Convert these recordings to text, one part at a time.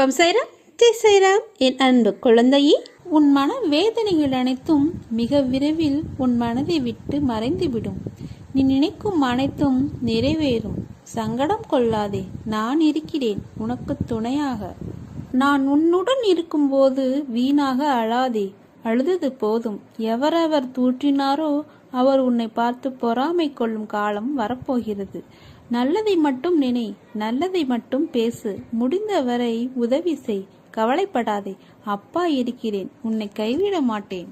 ஓம் சைராம். ஜெய் சைராம். என் அன்பு குழந்தையே உன் மன வேதனைகள் அனைத்தும் மிக விரைவில் உன் மனதை விட்டு மறைந்துவிடும். நீ நினைக்கும் அனைத்தும் நிறைவேறும். சங்கடம் கொள்ளாதே நான் இருக்கிறேன். உனக்கு துணையாக. நான் உன்னுடன் இருக்கும்போது வீணாக அழாதே. அழுதது போதும். எவரவர் தூற்றினாரோ அவர் உன்னை பார்த்து பொறாமை கொள்ளும் காலம் வரப்போகிறது. நல்லதை மட்டும் நினை நல்லதை மட்டும் பேசு. முடிந்தவரை உதவி செய். கவலைப்படாதே. அப்பா இருக்கிறேன். உன்னை கைவிட மாட்டேன்.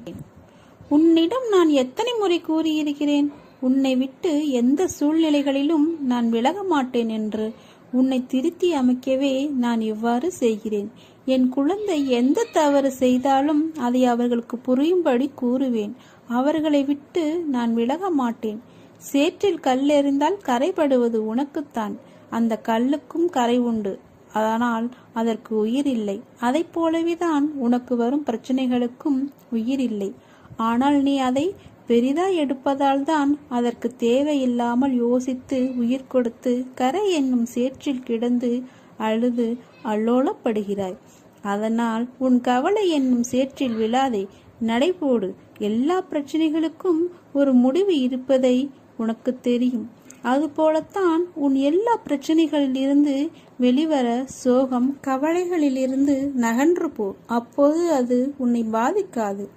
உன்னிடம் நான் எத்தனை முறை கூறியிருக்கிறேன்? உன்னை விட்டு எந்த சூழ்நிலைகளிலும் நான் விலக மாட்டேன் என்று. உன்னை திருத்தி அமைக்கவே நான் இவ்வாறு செய்கிறேன். என் குழந்தை எந்த தவறு செய்தாலும் அதை அவர்களுக்கு புரியும்படி கூறுவேன். அவர்களை விட்டு நான் விலக மாட்டேன். சேற்றில் கல் எறிந்தால் கரைபடுவது உனக்குத்தான். அந்த கல்லுக்கும் கரை உண்டு. ஆனால் அதற்கு உயிர் இல்லை. அதை போலவேதான் உனக்கு வரும் பிரச்சனைகளுக்கும் உயிர் இல்லை. ஆனால் நீ அதை பெரிதா எடுப்பதால் தான் அதற்கு தேவையில்லாமல் யோசித்து உயிர் கொடுத்து கரை என்னும் சேற்றில் கிடந்து அழுது அல்லோலப்படுகிறாய். அதனால் உன் கவலை என்னும் சேற்றில் விழாதே. நடைபோடு எல்லா பிரச்சனைகளுக்கும் ஒரு முடிவு இருப்பதை உனக்கு தெரியும். அதுபோலத்தான் உன் எல்லா பிரச்சனைகளிலிருந்து வெளிவர சோகம் கவலைகளிலிருந்து நகன்று போ. அப்போது அது உன்னை பாதிக்காது.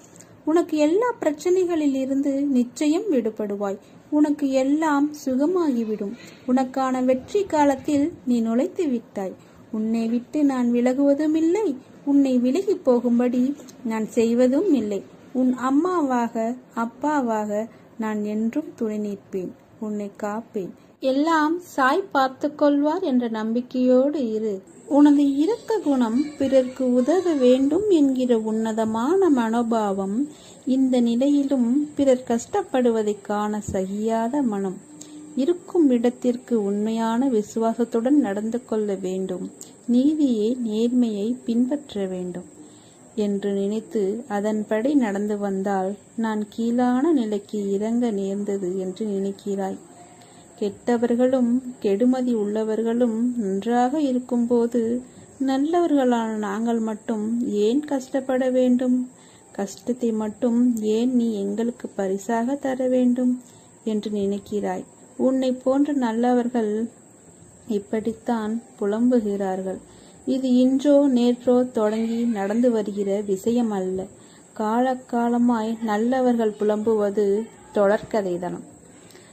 உனக்கு எல்லா பிரச்சனைகளிலிருந்து நிச்சயம் விடுபடுவாய். உனக்கு எல்லாம் சுகமாகிவிடும். உனக்கான வெற்றி காலத்தில் நீ நுழைத்து விட்டாய். உன்னை விட்டு நான் விலகுவதும் இல்லை. உன்னை விலகி போகும்படி நான் செய்வதும் இல்லை. உன் அம்மாவாக அப்பாவாக நான் என்றும் துணை நிற்பேன் உன்னை காப்பேன். எல்லாம் சாய் பார்த்து கொள்வார் என்ற நம்பிக்கையோடு இரு. உனது இரக்க குணம் பிறர்க்கு உதவ வேண்டும் என்கிற உன்னதமான மனோபாவம் இந்த நிலையிலும் பிறர் கஷ்டப்படுவதை காண சகியாத மனம். இருக்கும் இடத்திற்கு உண்மையான விசுவாசத்துடன் நடந்து கொள்ள வேண்டும். நீதியை நேர்மையை பின்பற்ற வேண்டும். என்று நினைத்து அதன்படி நடந்து வந்தால் நான் கீழான நிலைக்கு இறங்க நேர்ந்தது என்று நினைக்கிறாய். கெட்டவர்களும் கெடுமதி உள்ளவர்களும் நன்றாக இருக்கும்போது நல்லவர்களான நாங்கள் மட்டும் ஏன் கஷ்டப்பட வேண்டும்? கஷ்டத்தை மட்டும் ஏன் நீ எங்களுக்கு பரிசாக தர வேண்டும்? என்று நினைக்கிறாய். உன்னை போன்ற நல்லவர்கள் இப்படித்தான் புலம்புகிறார்கள். இது இன்றோ நேற்றோ தொடங்கி நடந்து வருகிற விஷயம் அல்ல காலக்காலமாய் நல்லவர்கள் புலம்புவது தொடர்கதைதனம்.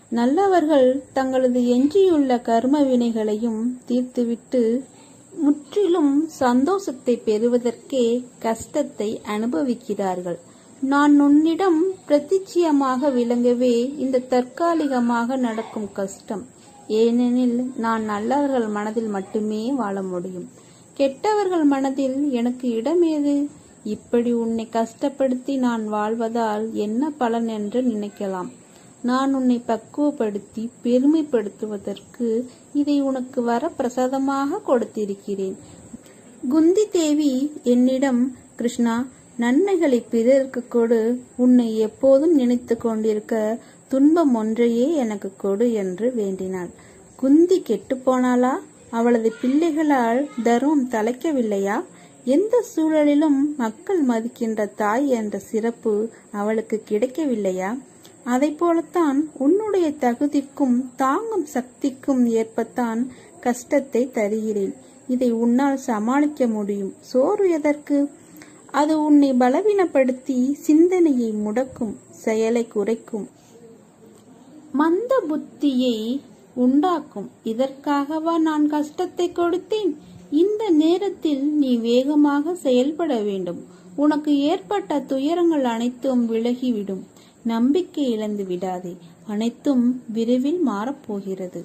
நல்லவர்கள் தங்களது எஞ்சியுள்ள கர்ம வினைகளையும் தீர்த்துவிட்டு முற்றிலும் சந்தோஷத்தை பெறுவதற்கே கஷ்டத்தை அனுபவிக்கிறார்கள். நான் உன்னிடம் பிரதிச்சியமாக விளங்கவே இந்த தற்காலிகமாக நடக்கும் கஷ்டம். ஏனெனில் நான் நல்லவர்கள் மனதில் மட்டுமே வாழ முடியும். கெட்டவர்கள் மனதில் எனக்கு இடம் ஏது? இப்படி உன்னை கஷ்டப்படுத்தி நான் வாழ்வதால் என்ன பலன் என்று நினைக்கலாம். நான் உன்னை பக்குவப்படுத்தி பெருமைப்படுத்துவதற்கு இதை உனக்கு வர பிரசாதமாக கொடுத்திருக்கிறேன். குந்தி தேவி என்னிடம் கிருஷ்ணா நன்மைகளை பிறருக்கு கொடு. உன்னை எப்போதும் நினைத்து கொண்டிருக்க துன்பம் ஒன்றையே எனக்கு கொடு என்று வேண்டினாள். குந்தி கெட்டுப்போனாளா அவளது பிள்ளைகளால் தர்மம் தலைக்கவில்லையா? எந்த சூழலிலும் மக்கள் மதிக்கின்ற தாய் என்ற சிறப்பு அவளுக்கு கிடைக்கவில்லையா? அதை போலத்தான் உன்னுடைய தகுதிக்கும் தாங்கும் சக்திக்கும் ஏற்பத்தான் கஷ்டத்தை தருகிறேன். இதை உன்னால் சமாளிக்க முடியும். சோறு எதற்கு? அது உன்னை பலவீனப்படுத்தி சிந்தனையை முடக்கும் செயலை குறைக்கும். மந்த புத்தியை உண்டாக்கும். இதற்காகவா நான் கஷ்டத்தை கொடுத்தேன்? இந்த நேரத்தில் நீ வேகமாக செயல்பட வேண்டும். உனக்கு ஏற்பட்ட துயரங்கள் அனைத்தும் விலகிவிடும். நம்பிக்கை இழந்து விடாதே. அனைத்தும் விரைவில் மாறப்போகிறது.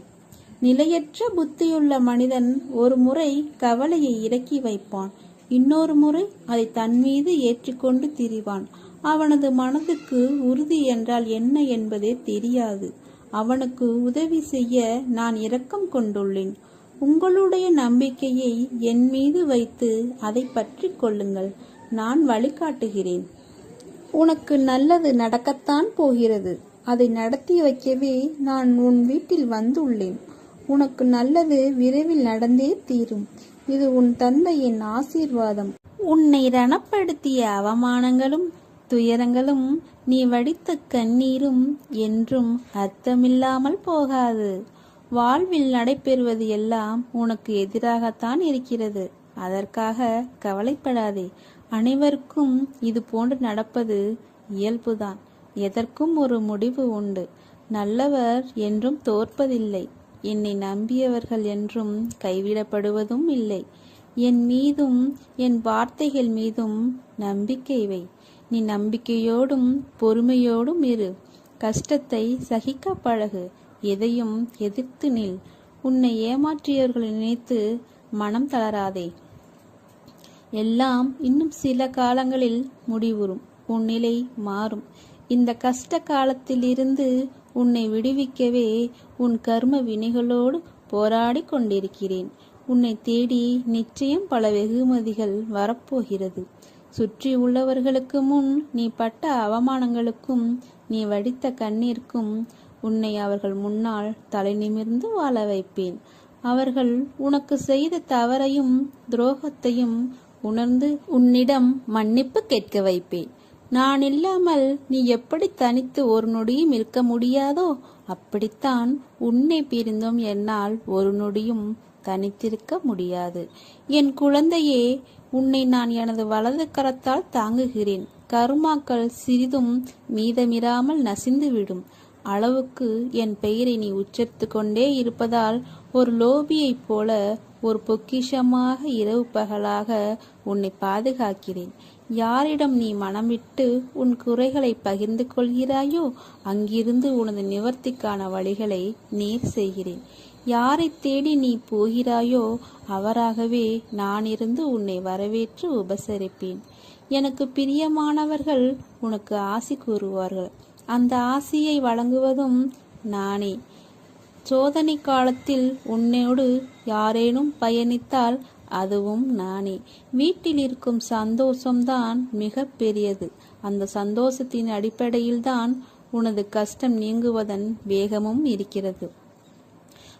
நிலையற்ற புத்தியுள்ள மனிதன் ஒரு முறை கவலையை இறக்கி வைப்பான். இன்னொரு முறை அதை தன் மீது ஏற்றிக்கொண்டு திரிவான். அவனது மனதுக்கு உறுதி என்றால் என்ன என்பதே தெரியாது. அவனுக்கு உதவி செய்ய நான் இரக்கம் கொண்டுள்ளேன். உங்களுடைய நம்பிக்கையை என் மீது வைத்து அதை பற்றி கொள்ளுங்கள். நான் வழிகாட்டுகிறேன். உனக்கு நல்லது நடக்கத்தான் போகிறது. அதை நடத்தி வைக்கவே நான் உன் வீட்டில் வந்துள்ளேன். உனக்கு நல்லது விரைவில் நடந்தே தீரும். இது உன் தந்தையின் ஆசீர்வாதம். உன்னை ரணப்படுத்திய அவமானங்களும் துயரங்களும் நீ வடித்த கண்ணீரும் என்றும் அர்த்தமில்லாமல் போகாது. வாழ்வில் நடைபெறுவது எல்லாம் உனக்கு எதிராகத்தான் இருக்கிறது. அதற்காக கவலைப்படாதே. அனைவருக்கும் இது போன்று நடப்பது இயல்புதான். எதற்கும் ஒரு முடிவு உண்டு. நல்லவர் என்றும் தோற்பதில்லை. என்னை நம்பியவர்கள் என்றும் கைவிடப்படுவதும் இல்லை. என் மீதும் என் வார்த்தைகள் மீதும் நம்பிக்கை வை. நீ நம்பிக்கையோடும் பொறுமையோடும் இரு. கஷ்டத்தை சகிக்க பழகு. எதையும் எதிர்த்து நில். உன்னை ஏமாற்றியவர்களை நினைத்து மனம் தளராதே. எல்லாம் இன்னும் சில காலங்களில் முடிவுறும். உன் நிலை மாறும். இந்த கஷ்ட காலத்திலிருந்து உன்னை விடுவிக்கவே உன் கர்ம வினைகளோடு போராடி கொண்டிருக்கிறேன். உன்னை தேடி நிச்சயம் பல வெகுமதிகள் வரப்போகிறது. சுற்றி உள்ளவர்களுக்கு முன் நீ பட்ட அவமானங்களுக்கும் நீ வடித்த கண்ணீர்க்கும் உன்னை அவர்கள் முன்னால் தலை நிமிர்ந்து வாழ வைப்பேன். அவர்கள் உனக்கு செய்த தவறையும் துரோகத்தையும் உணர்ந்து உன்னிடம் மன்னிப்பு கேட்க வைப்பேன். நான் இல்லாமல் நீ எப்படி தனித்து ஒரு நொடியும் இருக்க முடியாதோ அப்படித்தான் உன்னை பிரிந்தும் என்னால் ஒரு நொடியும் தனித்திருக்க முடியாது. என் குழந்தையே உன்னை நான் எனது வலது கரத்தால் தாங்குகிறேன். கருமாக்கள் சிறிதும் மீதமிராமல் நசிந்துவிடும். அளவுக்கு என் பெயரை நீ உச்சரித்து கொண்டே இருப்பதால் ஒரு லோபியைப் போல ஒரு பொக்கிஷமாக இரவு பகலாக உன்னை பாதுகாக்கிறேன். யாரிடம் நீ மனமிட்டு உன் குறைகளை பகிர்ந்து கொள்கிறாயோ அங்கிருந்து உனது நிவர்த்திக்கான வழிகளை நீர் செய்கிறேன். யாரை தேடி நீ போகிறாயோ அவராகவே நான் இருந்து உன்னை வரவேற்று உபசரிப்பேன். எனக்கு பிரியமானவர்கள் உனக்கு ஆசி கூறுவார்கள். அந்த ஆசியை வழங்குவதும் நானே. சோதனை காலத்தில் உன்னோடு யாரேனும் பயணித்தால் அதுவும் நானே. வீட்டில் இருக்கும் சந்தோஷம்தான் மிக பெரியது. அந்த சந்தோஷத்தின் அடிப்படையில்தான் உனது கஷ்டம் நீங்குவதன் வேகமும் இருக்கிறது.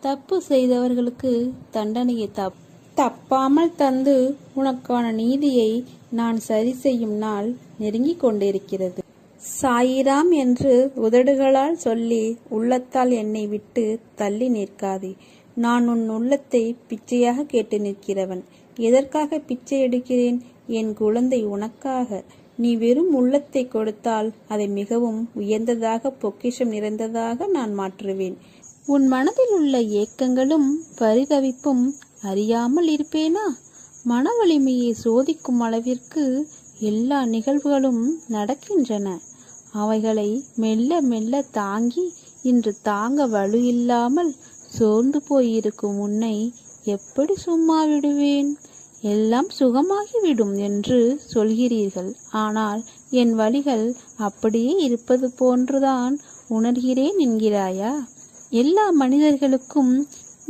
தப்பு செய்தவர்களுக்கு தண்டனையை தப் தப்பாமல் தந்து உனக்கான நீதியை நான் சரி செய்யும் நாள் நெருங்கிக் கொண்டிருக்கிறது. சாயிராம் என்று உதடுகளால் சொல்லி உள்ளத்தால் என்னை விட்டு தள்ளி நிற்காதே. நான் உன் உள்ளத்தை பிச்சையாக கேட்டு நிற்கிறவன். எதற்காக பிச்சை எடுக்கிறேன்? என் குழந்தை உனக்காக. நீ வெறும் உள்ளத்தை கொடுத்தால் அதை மிகவும் உயர்ந்ததாக பொக்கிஷம் நிறைந்ததாக நான் மாற்றுவேன். உன் மனதில் உள்ள ஏக்கங்களும் பரிதவிப்பும் அறியாமல் இருப்பேனா? மன வலிமையை சோதிக்கும் அளவிற்கு எல்லா நிகழ்வுகளும் நடக்கின்றன. அவைகளை மெல்ல மெல்ல தாங்கி இன்று தாங்க வலு இல்லாமல் சோர்ந்து போயிருக்கும் உன்னை எப்படி சும்மா விடுவேன்? எல்லாம் சுகமாகிவிடும் என்று சொல்கிறீர்கள். ஆனால் என் வழிகள் அப்படியே இருப்பது போன்றுதான் உணர்கிறேன் என்கிறாயா? எல்லா மனிதர்களுக்கும்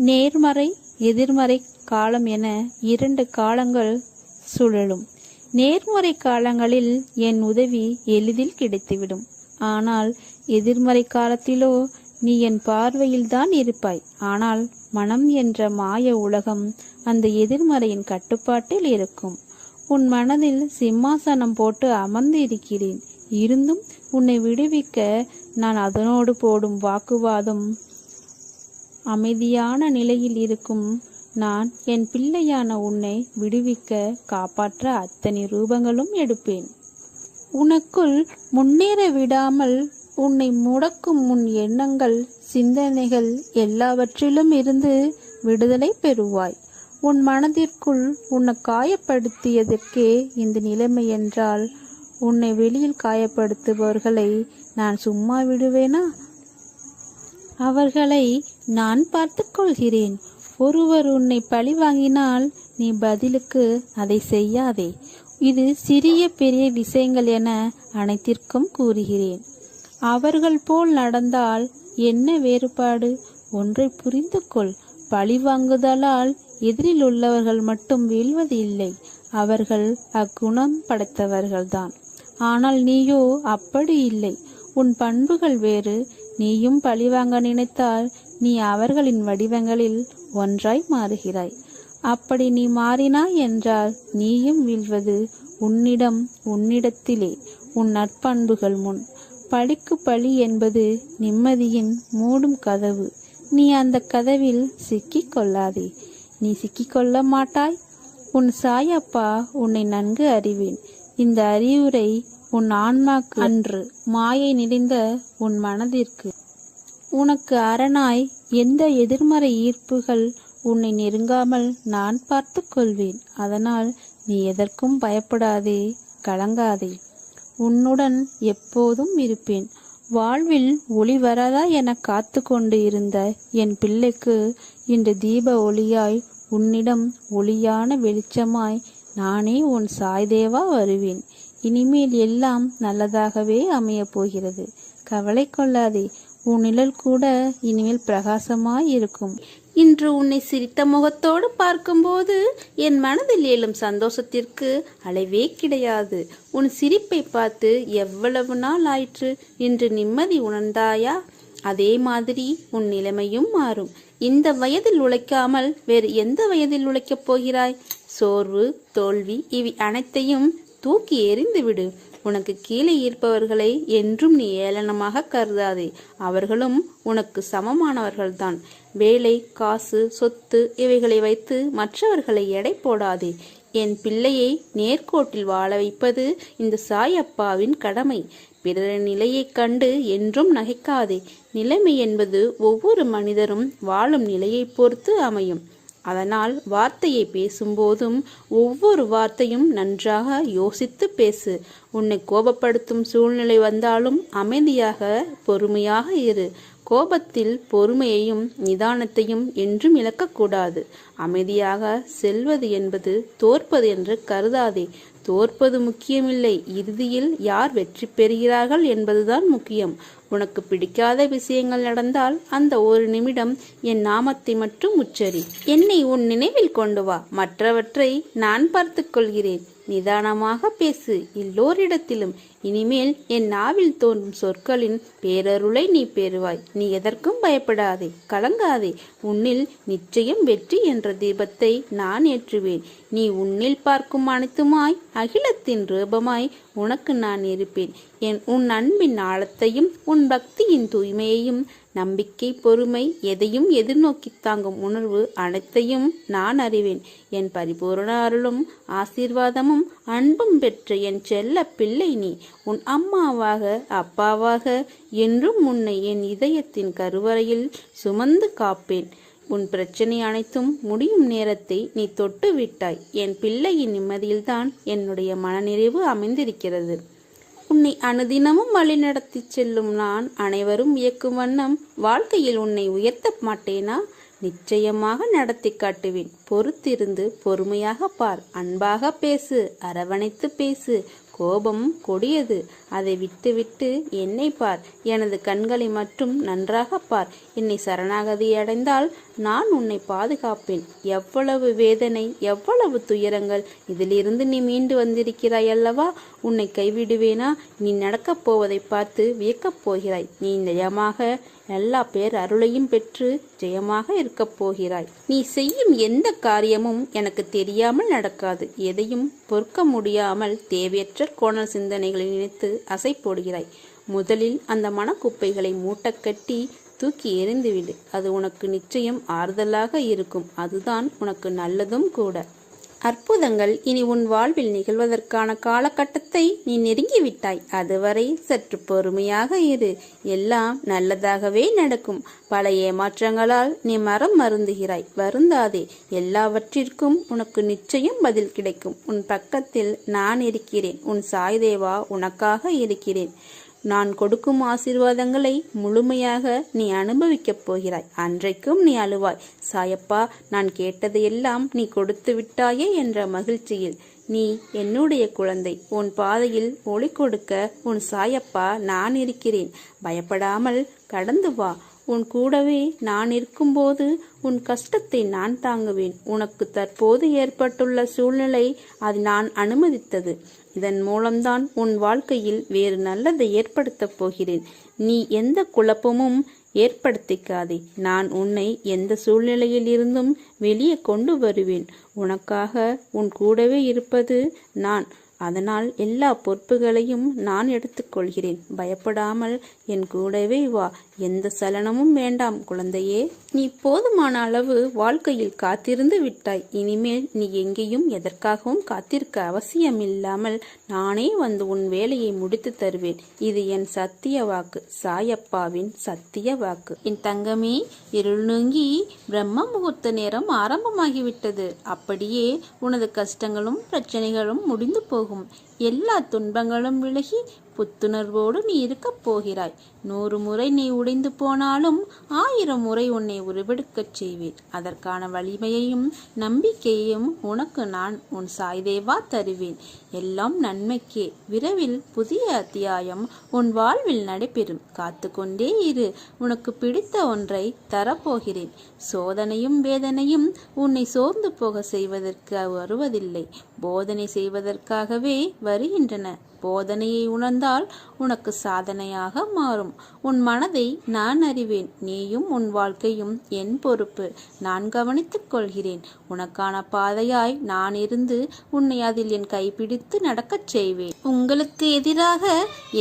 நேர்மறை எதிர்மறை காலம் என இரண்டு காலங்கள் சுழலும். நேர்மறை காலங்களில் என் உதவி எளிதில் கிடைத்துவிடும். ஆனால் எதிர்மறை காலத்திலோ நீ என் பார்வையில் தான் இருப்பாய். ஆனால் மனம் என்ற மாய உலகம் அந்த எதிர்மறையின் கட்டுப்பாட்டில் இருக்கும். உன் மனதில் சிம்மாசனம் போட்டு அமர்ந்து இருக்கிறேன். இருந்தும் உன்னை விடுவிக்க நான் அதனோடு போடும் வாக்குவாதம் அமைதியான நிலையில் இருக்கும். நான் என் பிள்ளையான உன்னை விடுவிக்க காப்பாற்ற அத்தனை ரூபங்களும் எடுப்பேன். உனக்குள் முன்னேற விடாமல் உன்னை முடக்கும் உன் எண்ணங்கள் சிந்தனைகள் எல்லாவற்றிலும் இருந்து விடுதலை பெறுவாய். உன் மனதிற்குள் உன்னை காயப்படுத்தியதற்கே இந்த நிலைமை என்றால் உன்னை வெளியில் காயப்படுத்துபவர்களை நான் சும்மா விடுவேனா? அவர்களை நான் பார்த்து கொள்கிறேன். ஒருவர் உன்னை பழி வாங்கினால் நீ பதிலுக்கு அதை செய்யாதே. இது சிறிய பெரிய விஷயங்கள் என அனைத்திற்கும் கூறுகிறேன். அவர்கள் போல் நடந்தால் என்ன வேறுபாடு? ஒன்றை புரிந்து கொள் பழிவாங்குதலால் எதிரில் உள்ளவர்கள் மட்டும் வீழ்வது இல்லை. அவர்கள் அக்குணம் படைத்தவர்கள்தான். ஆனால் நீயோ அப்படி இல்லை. உன் பண்புகள் வேறு. நீயும் பழிவாங்க நினைத்தால் நீ அவர்களின் வடிவங்களில் ஒன்றாய் மாறுகிறாய். அப்படி நீ மாறினாய் என்றால் நீயும் வீழ்வது உன்னிடம் உன்னிடத்திலே உன் நற்பண்புகள் முன். பழிக்கு பழி என்பது நிம்மதியின் மூடும் கதவு. நீ அந்த கதவில் சிக்கிக் கொள்ளாதே நீ சிக்கிக்கொள்ள மாட்டாய். உன் சாயப்பா உன்னை நன்கு அறிவேன். இந்த அறிவுரை உன் ஆன்மாக்கு அன்று மாயை நிறைந்த உன் மனதிற்கு உனக்கு அரணாய் எந்த எதிர்மறை ஈர்ப்புகள் உன்னை நெருங்காமல் நான் பார்த்து கொள்வேன் அதனால் நீ எதற்கும் பயப்படாதே கலங்காதே. உன்னுடன் எப்போதும் இருப்பேன். வாழ்வில் ஒளி வராதா என காத்து கொண்டு இருந்த என் பிள்ளைக்கு இன்று தீப ஒளியாய் உன்னிடம் ஒளியான வெளிச்சமாய் நானே உன் சாய்தேவா வருவேன். இனிமேல் எல்லாம் நல்லதாகவே அமையப் போகிறது. கவலை கொள்ளாதே. உன் நிழல் கூட இனிமேல் பிரகாசமாய் இருக்கும். இன்று உன்னை சிரித்த முகத்தோடு பார்க்கும்போது என் மனதில் எழும் சந்தோஷத்திற்கு அளவே கிடையாது. உன் சிரிப்பை பார்த்து எவ்வளவு நாள் ஆயிற்று? இன்று நிம்மதி உணர்ந்தாயா? அதே மாதிரி உன் நிலைமையும் மாறும். இந்த வயதில் உழைக்காமல் வேறு எந்த வயதில் உழைக்கப் போகிறாய்? சோர்வு தோல்வி இவை அனைத்தையும் தூக்கி எறிந்துவிடு. உனக்கு கீழே இருப்பவர்களை என்றும் நீ ஏளனமாக கருதாதே. அவர்களும் உனக்கு சமமானவர்கள்தான். வேலை காசு சொத்து இவைகளை வைத்து மற்றவர்களை எடை போடாதே. என் பிள்ளையை நேர்கோட்டில் வாழ வைப்பது இந்த சாயப்பாவின் கடமை. பிறர் நிலையைக் கண்டு என்றும் நகைக்காதே. நிலைமை என்பது ஒவ்வொரு மனிதரும் வாழும் நிலையைப் பொறுத்து அமையும். அதனால் வார்த்தையை பேசும்போதும் ஒவ்வொரு வார்த்தையும் நன்றாக யோசித்து பேசு. உன்னை கோபப்படுத்தும் சூழ்நிலை வந்தாலும் அமைதியாக பொறுமையாக இரு. கோபத்தில் பொறுமையையும் நிதானத்தையும் என்றும் இழக்கக்கூடாது. அமைதியாக செல்வது என்பது தோற்பது என்று கருதாதே. தோற்பது முக்கியமில்லை. இறுதியில் யார் வெற்றி பெறுகிறார்கள் என்பதுதான் முக்கியம். உனக்கு பிடிக்காத விஷயங்கள் நடந்தால் அந்த ஒரு நிமிடம் என் நாமத்தை மட்டும் உச்சரி. என்னை உன் நினைவில் கொண்டு வா. மற்றவற்றை நான் பார்த்து கொள்கிறேன். நிதானமாக பேசு. எல்லோரிடத்திலும். இனிமேல் என் நாவில் தோன்றும் சொற்களின் பேரருளை நீ பெறுவாய். நீ எதற்கும் பயப்படாதே. கலங்காதே. உன்னில் நிச்சயம் வெற்றி என்ற தீபத்தை நான் ஏற்றுவேன். நீ உன்னில் பார்க்கும் அனைத்துமாய் அகிலத்தின் ரூபமாய் உனக்கு நான் இருப்பேன். என் உன் அன்பின் ஆழத்தையும் உன் பக்தியின் தூய்மையையும் நம்பிக்கை பொறுமை எதையும் எதிர்நோக்கி தாங்கும் உணர்வு அனைத்தையும் நான் அறிவேன். என் பரிபூரண அருளும் ஆசீர்வாதமும் அன்பும் பெற்ற என் செல்ல பிள்ளை நீ. உன் அம்மாவாக அப்பாவாக என்றும் உன்னை என் இதயத்தின் கருவறையில் சுமந்து காப்பேன். உன் பிரச்சனை அனைத்தும் முடியும் நேரத்தை நீ தொட்டு விட்டாய் என் பிள்ளையின் நிம்மதியில்தான் என்னுடைய மனநிறைவு அமைந்திருக்கிறது. உன்னை அனுதினமும் வழிநடத்திச் செல்லும் நான் அனைவரும் இயக்கும் வண்ணம் வாழ்க்கையில் உன்னை உயர்த்த மாட்டேனா? நிச்சயமாக நடத்தி காட்டுவேன். பொறுத்திருந்து பொறுமையாக பார். அன்பாக பேசு. அரவணைத்து பேசு. கோபம் கொடியது. அதை விட்டுவிட்டு என்னை பார். எனது கண்களை மட்டும் நன்றாக பார். என்னை சரணாகதி அடைந்தால் நான் உன்னை பாதுகாப்பேன். எவ்வளவு வேதனை எவ்வளவு துயரங்கள். இதிலிருந்து நீ மீண்டு வந்திருக்கிறாய் அல்லவா? உன்னை கைவிடுவேனா? நீ நடக்கப் போவதை பார்த்து வியக்கப் போகிறாய். நீ நிஜமாக எல்லா பேர் அருளையும் பெற்று ஜெயமாக இருக்கப் போகிறாய். நீ செய்யும் எந்த காரியமும் எனக்கு தெரியாமல் நடக்காது. எதையும் பொறுக்க முடியாமல் தேவையற்ற கோணல் சிந்தனைகளை நினைத்து அசை போடுகிறாய். முதலில் அந்த மனக்குப்பைகளை மூட்டக்கட்டி தூக்கி எறிந்துவிடு. அது உனக்கு நிச்சயம் ஆறுதலாக இருக்கும். அதுதான் உனக்கு நல்லதும் கூட. அற்புதங்கள் இனி உன் வாழ்வில் நிகழ்வதற்கான காலகட்டத்தை நீ நெருங்கிவிட்டாய். அதுவரை சற்று பொறுமையாக இரு. எல்லாம் நல்லதாகவே நடக்கும். பல ஏமாற்றங்களால் நீ மரம் மருந்துகிறாய். வருந்தாதே. எல்லாவற்றிற்கும் உனக்கு நிச்சயம் பதில் கிடைக்கும். உன் பக்கத்தில் நான் இருக்கிறேன். உன் சாய்தேவா உனக்காக இருக்கிறேன். நான் கொடுக்கும் ஆசீர்வாதங்களை முழுமையாக நீ அனுபவிக்கப் போகிறாய். அன்றைக்கும் நீ அழுவாய். சாயப்பா நான் கேட்டதையெல்லாம் நீ கொடுத்து விட்டாயே என்ற மகிழ்ச்சியில். நீ என்னுடைய குழந்தை. உன் பாதையில் ஒளி கொடுக்க உன் சாயப்பா நான் இருக்கிறேன். பயப்படாமல் கடந்து வா. உன் கூடவே நான் இருக்கும்போது உன் கஷ்டத்தை நான் தாங்குவேன். உனக்கு தற்போது ஏற்பட்டுள்ள சூழ்நிலை அது நான் அனுமதித்தது. இதன் மூலம்தான் உன் வாழ்க்கையில் வேறு நல்லதை ஏற்படுத்தப் போகிறேன். நீ எந்த குழப்பமும் ஏற்படுத்திக்காதே. நான் உன்னை எந்த சூழ்நிலையில் இருந்தும் வெளியே கொண்டு வருவேன். உனக்காக உன் கூடவே இருப்பது நான். அதனால் எல்லா பொறுப்புகளையும் நான் எடுத்துக்கொள்கிறேன். பயப்படாமல் என் கூடவே வா. எந்த சலனமும் வேண்டாம் குழந்தையே. நீ போதுமான அளவு வாழ்க்கையில் காத்திருந்து விட்டாய். இனிமேல் நீ எங்கேயும் எதற்காகவும் காத்திருக்க அவசியமில்லாமல் நானே வந்து உன் வேலையை முடித்து தருவேன். இது என் சத்திய வாக்கு. சாயப்பாவின் சத்திய வாக்கு. என் தங்கமே இருள் நீங்கி பிரம்ம முகூர்த்த நேரம் ஆரம்பமாகிவிட்டது. அப்படியே உனது கஷ்டங்களும் பிரச்சனைகளும் முடிந்து போகும். எல்லா துன்பங்களும் விலகி புத்துணர்வோடு நீ இருக்கப் போகிறாய். நூறு முறை நீ உடைந்து போனாலும் ஆயிரம் முறை உன்னை உருவெடுக்கச் செய்வேன். அதற்கான வலிமையையும் நம்பிக்கையையும் உனக்கு நான் உன் சாய்தேவா தருவேன். எல்லாம் நன்மைக்கே. விரைவில் புதிய அத்தியாயம் உன் வாழ்வில் நடைபெறும். காத்து கொண்டே இரு. உனக்கு பிடித்த ஒன்றை தரப்போகிறேன். சோதனையும் வேதனையும் உன்னை சோர்ந்து போக செய்வதற்கு வருவதில்லை. போதனை செய்வதற்காகவே வருகின்றன. போதனையை உணர்ந்தால் உனக்கு சாதனையாக மாறும். உன் மனதை நான் அறிவேன். நீயும் உன் வாழ்க்கையும் என் பொறுப்பு. நான் கவனித்துக் கொள்கிறேன். உனக்கான பாதையாய் நான் இருந்து உன்னை அதில் என் கைப்பிடித்து நடக்கச் செய்வேன். உங்களுக்கு எதிராக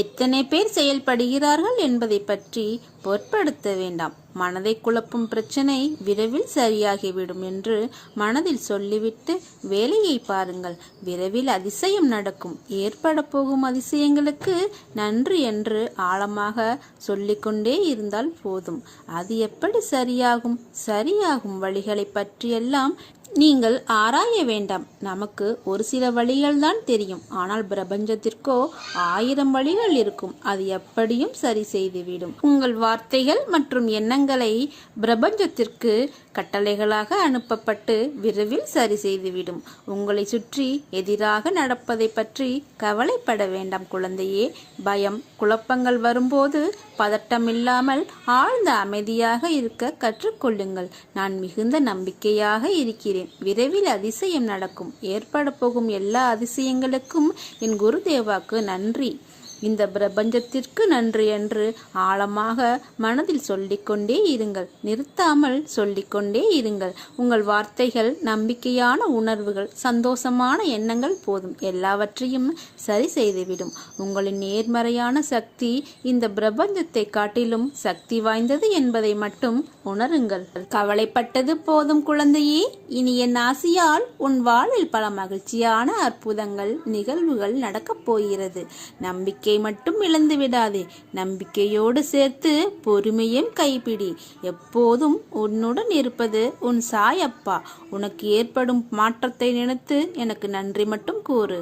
எத்தனை பேர் செயல்படுகிறார்கள் என்பதை பற்றி பொருட்படுத்த வேண்டாம். மனதை குழப்பும் பிரச்சனை விரைவில் சரியாகிவிடும் என்று மனதில் சொல்லிவிட்டு வேலையை பாருங்கள். விரைவில் அதிசயம் நடக்கும். ஏற்பட போகும் அதிசயங்களுக்கு நன்றி என்று ஆழமாக சொல்லிக்கொண்டே இருந்தால் போதும். அது எப்படி சரியாகும்? சரியாகும் வழிகளை பற்றியெல்லாம் நீங்கள் ஆராய வேண்டாம். நமக்கு ஒரு சில வழிகள் தான் தெரியும். ஆனால் பிரபஞ்சத்திற்கோ ஆயிரம் வழிகள் இருக்கும். அது எப்படியும் சரி செய்துவிடும். உங்கள் வார்த்தைகள் மற்றும் எண்ணங்களை பிரபஞ்சத்திற்கு கட்டளைகளாக அனுப்பப்பட்டு விரைவில் சரி செய்துவிடும். உங்களை சுற்றி எதிராக நடப்பதை பற்றி கவலைப்பட வேண்டாம் குழந்தையே. பயம் குழப்பங்கள் வரும்போது பதட்டமில்லாமல் ஆழ்ந்த அமைதியாக இருக்க கற்றுக்கொள்ளுங்கள். நான் மிகுந்த நம்பிக்கையாக இருக்கிறேன். விரைவில் அதிசயம் நடக்கும். ஏற்பட போகும் எல்லா அதிசயங்களுக்கும் என் குருதேவாக்கு நன்றி. இந்த பிரபஞ்சத்திற்கு நன்றி என்று ஆழமாக மனதில் சொல்லிக்கொண்டே இருங்கள். நிறுத்தாமல் சொல்லிக்கொண்டே இருங்கள். உங்கள் வார்த்தைகள் நம்பிக்கையான உணர்வுகள் சந்தோஷமான எண்ணங்கள் போதும். எல்லாவற்றையும் சரி செய்துவிடும். உங்களின் நேர்மறையான சக்தி இந்த பிரபஞ்சத்தை காட்டிலும் சக்தி வாய்ந்தது என்பதை மட்டும் உணருங்கள். கவலைப்பட்டது போதும் குழந்தையே. இனி என் ஆசையால் உன் வாழ்வில் பல மகிழ்ச்சியான அற்புதங்கள் நிகழ்வுகள் நடக்கப் போகிறது. நம்பிக்கை நம்பிக்கை மட்டும் இழந்து விடாதே. நம்பிக்கையோடு சேர்த்து பொறுமையும் கைப்பிடி. எப்போதும் உன்னுடன் இருப்பது உன் சாயப்பா. உனக்கு ஏற்படும் மாற்றத்தை நினைத்து எனக்கு நன்றி மட்டும் கூறு.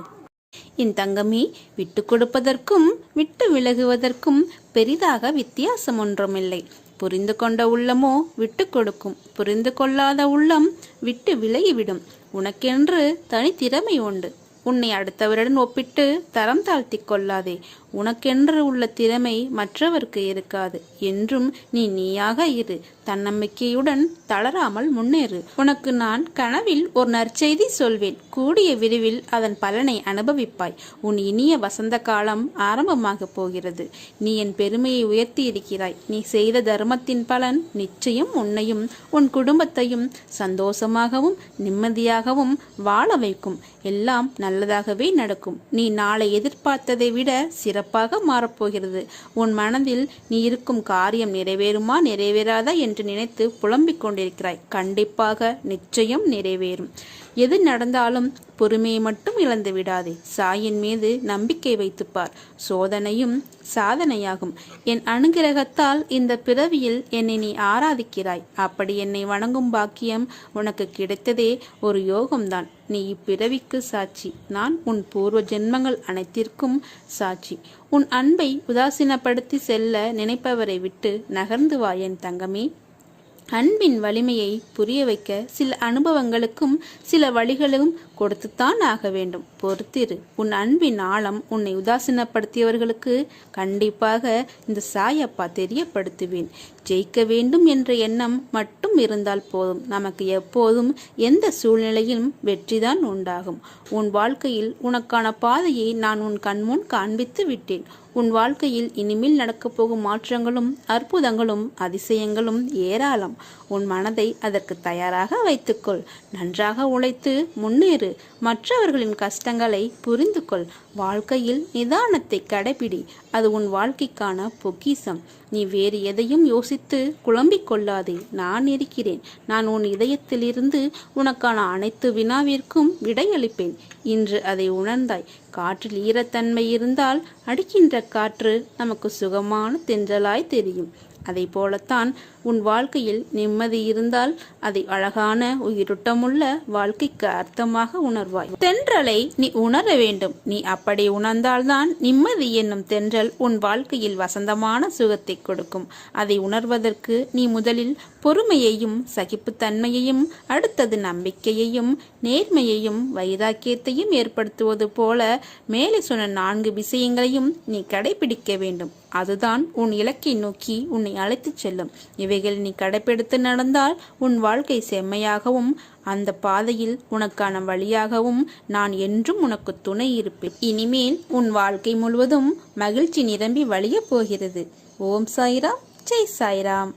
என் தங்கமே விட்டு கொடுப்பதற்கும் விட்டு விலகுவதற்கும் பெரிதாக வித்தியாசம் ஒன்றுமில்லை. புரிந்து கொண்ட உள்ளமோ விட்டு கொடுக்கும். புரிந்து கொள்ளாத உள்ளம் விட்டு விலகிவிடும். உனக்கென்று தனித்திறமை உண்டு. உன்னை அடுத்தவருடன் ஒப்பிட்டு தரம் தாழ்த்தி கொள்ளாதே. உனக்கென்று உள்ள திறமை மற்றவருக்கு இருக்காது. என்றும் நீ நீயாக இரு. தன்னம்பிக்கையுடன் தளராமல் முன்னேறு. உனக்கு நான் கனவில் ஒரு நற்செய்தி சொல்வேன். கூடிய விரைவில் அதன் பலனை அனுபவிப்பாய். உன் இனிய வசந்த காலம் ஆரம்பமாக போகிறது. நீ என் பெருமையை உயர்த்தி இருக்கிறாய் நீ செய்த தர்மத்தின் பலன் நிச்சயம் உன்னையும் உன் குடும்பத்தையும் சந்தோஷமாகவும் நிம்மதியாகவும் வாழ வைக்கும். எல்லாம் நல்லதாகவே நடக்கும். நீ நாளை எதிர்பார்த்ததை விட சிறப்பாக மாறப்போகிறது. உன் மனதில் நீ இருக்கும் காரியம் நிறைவேறுமா நிறைவேறாதா என்று நினைத்து புலம்பிக் கொண்டிருக்கிறாய். கண்டிப்பாக நிச்சயம் நிறைவேறும். எது நடந்தாலும் பொறுமையை மட்டும் இழந்து விடாதே. சாயின் மீது நம்பிக்கை வைத்துப்பார். சோதனையும் சாதனையாகும். என் அனுகிரகத்தால் இந்த பிறவியில் என்னை நீ ஆராதிக்கிறாய். அப்படி என்னை வணங்கும் பாக்கியம் உனக்கு கிடைத்ததே ஒரு யோகம்தான். நீ இப்பிறவிக்கு சாட்சி. நான் உன் பூர்வ ஜென்மங்கள் அனைத்திற்கும் சாட்சி. உன் அன்பை உதாசீனப்படுத்தி செல்ல நினைப்பவரை விட்டு நகர்ந்து வா என் தங்கமே. அன்பின் வலிமையை புரிய வைக்க சில அனுபவங்களுக்கும் சில வழிகளும் கொடுத்துத்தான் ஆக வேண்டும். பொறுத்திரு. உன் அன்பின் ஆழம் உன்னை உதாசீனப்படுத்தியவர்களுக்கு கண்டிப்பாக இந்த சாயப்பா தெரியப்படுத்துவேன். ஜெயிக்க வேண்டும் என்ற எண்ணம் மட்டும் இருந்தால் போதும். நமக்கு எப்போதும் எந்த சூழ்நிலையிலும் வெற்றிதான் உண்டாகும். உன் வாழ்க்கையில் உனக்கான பாதையை நான் உன் கண்முன் காண்பித்து விட்டேன். உன் வாழ்க்கையில் இனிமேல் நடக்கப் போகும் மாற்றங்களும் அற்புதங்களும் அதிசயங்களும் ஏராளம். உன் மனதை அதற்கு தயாராக வைத்துக்கொள். நன்றாக உழைத்து முன்னேறு. மற்றவர்களின் கஷ்டங்களை புரிந்து கொள் வாழ்க்கையில் நிதானத்தை கடைபிடி. அது உன் வாழ்க்கைக்கான பொக்கிசம். நீ வேறு எதையும் யோசித்து குழம்பிக் கொள்ளாதே. நான் இருக்கிறேன். நான் உன் இதயத்திலிருந்து உனக்கான அனைத்து வினாவிற்கும் விடையளிப்பேன். இன்று அதை உணர்ந்தாய். காற்றில் ஈரத்தன்மை இருந்தால் அடிக்கின்ற காற்று நமக்கு சுகமான தென்றலாய் தெரியும். அதை போலத்தான் உன் வாழ்க்கையில் நிம்மதி இருந்தால் அதை அழகான உயிருட்டமுள்ள வாழ்க்கைக்கு அர்த்தமாக உணர்வாய். தென்றலை நீ உணர வேண்டும். நீ அப்படி உணர்ந்தால்தான் நிம்மதி என்னும் தென்றல் உன் வாழ்க்கையில் வசந்தமான சுகத்தை கொடுக்கும். அதை உணர்வதற்கு நீ முதலில் பொறுமையையும் சகிப்புத்தன்மையையும் அடுத்தது நம்பிக்கையையும் நேர்மையையும் வைராக்கியத்தையும் ஏற்படுத்துவது போல மேலே சொன்ன நான்கு விஷயங்களையும் நீ கடைபிடிக்க வேண்டும். அதுதான் உன் இலக்கை நோக்கி உன்னை அழைத்துச் செல்லும். இவைகள் நீ கடைபிடித்து நடந்தால் உன் வாழ்க்கை செம்மையாகவும் அந்த பாதையில் உனக்கான வழியாகவும் நான் என்றும் உனக்கு துணை இருப்பேன். இனிமேல் உன் வாழ்க்கை முழுவதும் மகிழ்ச்சி நிரம்பி வழியப் போகிறது. ஓம் சாய்ராம். ஜெய் சாய்ராம்.